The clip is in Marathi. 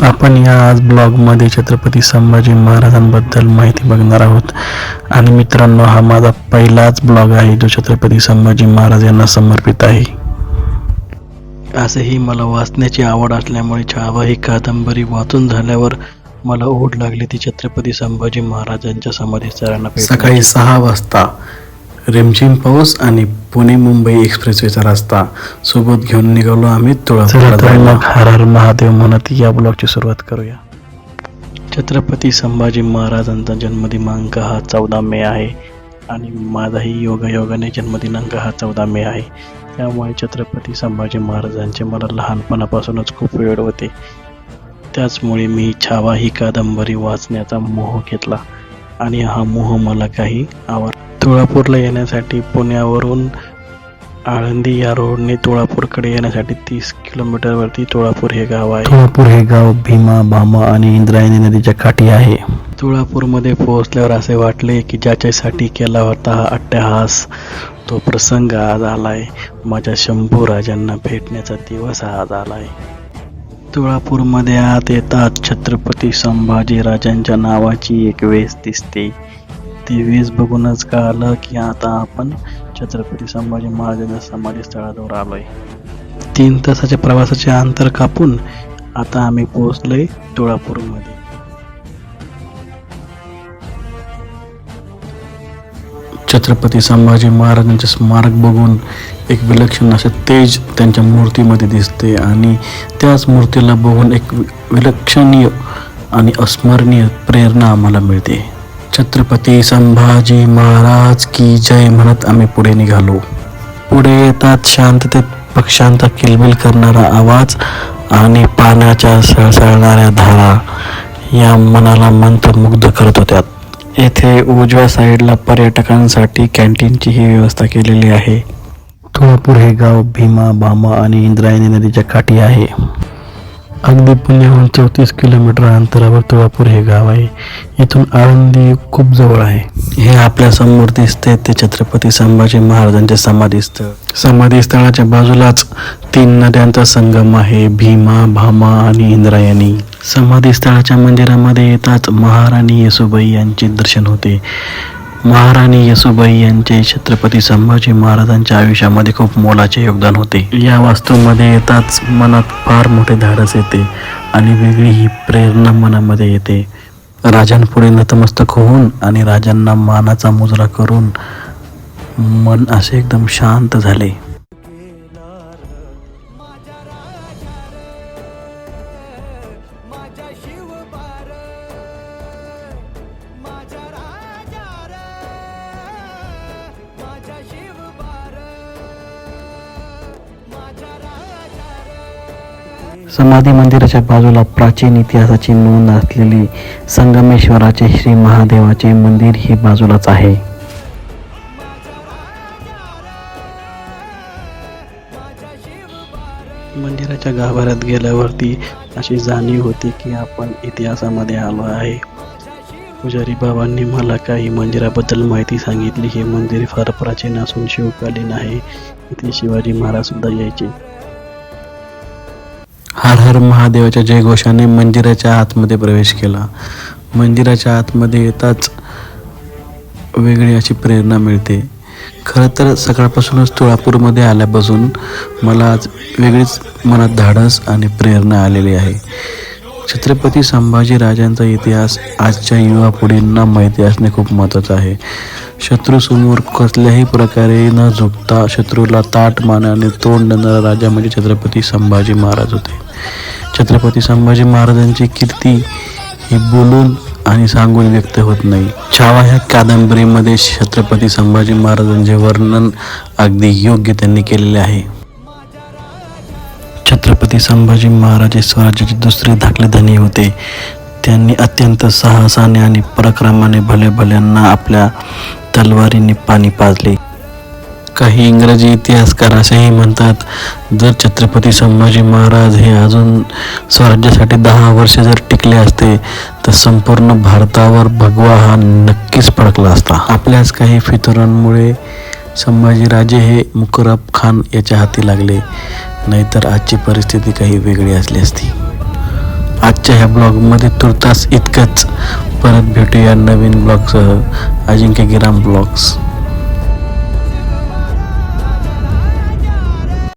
आपण या आज ब्लॉगमध्ये छत्रपती संभाजी महाराजांबद्दल माहिती बघणार आहोत. आणि मित्रांनो हा माझा पहिलाच ब्लॉग आहे जो छत्रपती संभाजी महाराज यांना समर्पित आहे. असेही मला वाचण्याची आवड असल्यामुळे छावा ही कादंबरी वाचून झाल्यावर मला ओढ लागली ती छत्रपती संभाजी महाराजांच्या समाधीस्थळांना सकाळी सहा वाजता रिमझिम पाऊस आणि पुणे मुंबई एक्सप्रेसवेचा रस्ता. सोबत घेऊन निघालो आम्ही तुळापुरला हर हर महादेव म्हणत या ब्लॉगची सुरुवात करूया. छत्रपती संभाजी महाराजांचा जन्मदिनांक हा चौदा मे आहे आणि माझाही योगायोगाने जन्मदिनांक हा चौदा मे आहे. त्यामुळे छत्रपती संभाजी महाराजांचे मला लहानपणापासूनच खूप वेळ होते. त्याचमुळे मी छावा ही कादंबरी वाचण्याचा मोह घेतला आणि हा मोह मला काही आवर तुळापूरला येण्यासाठी पुण्यावरून आळंदी या रोडने तुळापूरकडे येण्यासाठी तीस किलोमीटरवरती तुळापूर हे गाव आहे. तुळापूर हे गाव भीमा भामा आणि इंद्रायणी नदीच्या काठी आहे. तुळापूरमध्ये पोहोचल्यावर असे वाटले की ज्याच्यासाठी केला होता हा अट्टहास तो प्रसंग आज आलाय. माझ्या शंभू राजांना भेटण्याचा दिवस आज आलाय. तुळापूरमध्ये आत येतात छत्रपती संभाजी राजांच्या नावाची एक वेस दिसते. ती बघूनच कळालं की आता आपण छत्रपती संभाजी महाराजांच्या समाधीस्थळाजवळ आलोय. तीन तासाच्या प्रवासाचे अंतर कापून आता आम्ही पोहोचलोय तुळापूरमध्ये. छत्रपती संभाजी महाराजांचे स्मारक बघून एक विलक्षण असे तेज त्यांच्या मूर्तीमध्ये दिसते आणि त्याच मूर्तीला बघून एक वि- विलक्षणीय आणि अस्मरणीय प्रेरणा आम्हाला मिळते. छत्रपती संभाजी महाराज की जय म्हणत आम्ही पुढे निघालो. पुढे येतात शांततेत पक्ष्यांचा किलबिल करणारा आवाज आणि पाण्याच्या सळसळणाऱ्या धारा. या मनाला मंत्रमुग्ध करत होत्या. येथे उजव्या साईडला पर्यटकांसाठी कॅन्टीनची ही व्यवस्था केलेली आहे. तुळापूर हे गाव भीमा भामा आणि इंद्रायणी नदीच्या काठी आहे. अगदी पुण्याहून चौतीस किलोमीटर अंतरावर तुळापूर हे गाव आहे. इथून आळंदी खूप जवळ आहे. हे आपल्यासमोर दिसते ते छत्रपती संभाजी महाराजांचे समाधीस्थळ. समाधीस्थळाच्या बाजूलाच तीन नद्यांचा संगम आहे भीमा भामा आणि इंद्रायणी. समाधीस्थळाच्या मंदिरामध्ये येताच महाराणी येसुबाई यांचे दर्शन होते. महाराणी येसुबाई यांचे छत्रपती संभाजी महाराजांच्या आयुष्यामध्ये खूप मोलाचे योगदान होते. या वास्तूमध्ये येताच मनात फार मोठे धाडस येते आणि वेगळी ही प्रेरणा मनामध्ये येते. राजांपुढे नतमस्तक होऊन आणि राजांना मानाचा मुजरा करून मन असे एकदम शांत झाले. समाधी मंदिराच्या बाजूला प्राचीन इतिहासाची नोंद असलेली संगमेश्वराचे श्री महादेवाचे मंदिर ही बाजूलाच आहे. मंदिराच्या गाभाऱ्यात गेल्यावरती अशी जाणीव होती की आपण इतिहासामध्ये आलो आहे. पुजारी बाबांनी मला काही मंदिराबद्दल माहिती सांगितली. हे मंदिर फार प्राचीन असून शिवकालीन आहे. इथे शिवाजी महाराज सुद्धा यायचे. हर हर महादेवाच्या जयघोषाने मंदिराच्या आतमध्ये प्रवेश केला. मंदिराच्या आतमध्ये येताच वेगळी अशी प्रेरणा मिळते. खरं तर सकाळपासूनच तुळापूरमध्ये आल्यापासून मला आज वेगळीच मनात धाडस आणि प्रेरणा आलेली आहे. छत्रपती संभाजी राजांचा इतिहास आजच्या युवा पिढींना माहिती असणे खूप महत्त्वाचं आहे. शत्रूसमोर कसल्याही प्रकारे न झुकता शत्रूला ताट मानाने तोंड देणारा राजा म्हणजे छत्रपती संभाजी महाराज होते. छत्रपती संभाजी महाराजांची कीर्ती ही बोलून आणि सांगून व्यक्त होत नाही. छावा ह्या कादंबरीमध्ये छत्रपती संभाजी महाराजांचे वर्णन अगदी योग्य त्यांनी केलेले आहे. छत्रपती संभाजी महाराज हे स्वराज्याचे दुसरे धाकले धनी होते. त्यांनी अत्यंत साहसाने आणि पराक्रमाने भले भल्यांना आपल्या तलवारीने पाणी पाजले. काही इंग्रजी इतिहासकार असेही म्हणतात जर छत्रपती संभाजी महाराज हे अजून स्वराज्यासाठी दहा वर्षे जर टिकले असते तर संपूर्ण भारतावर भगवा हा नक्कीच फडकला असता. आपल्याच काही फितुरांमुळे संभाजीराजे हे मुकरब खान याच्या हाती लागले नाहीतर आजची परिस्थिती काही वेगळी असली असती. आजच्या ह्या ब्लॉगमध्ये तुर्तास इतकंच. परत भेटूया नवीन ब्लॉगसह. अजिंक्य गिराम ब्लॉग्स.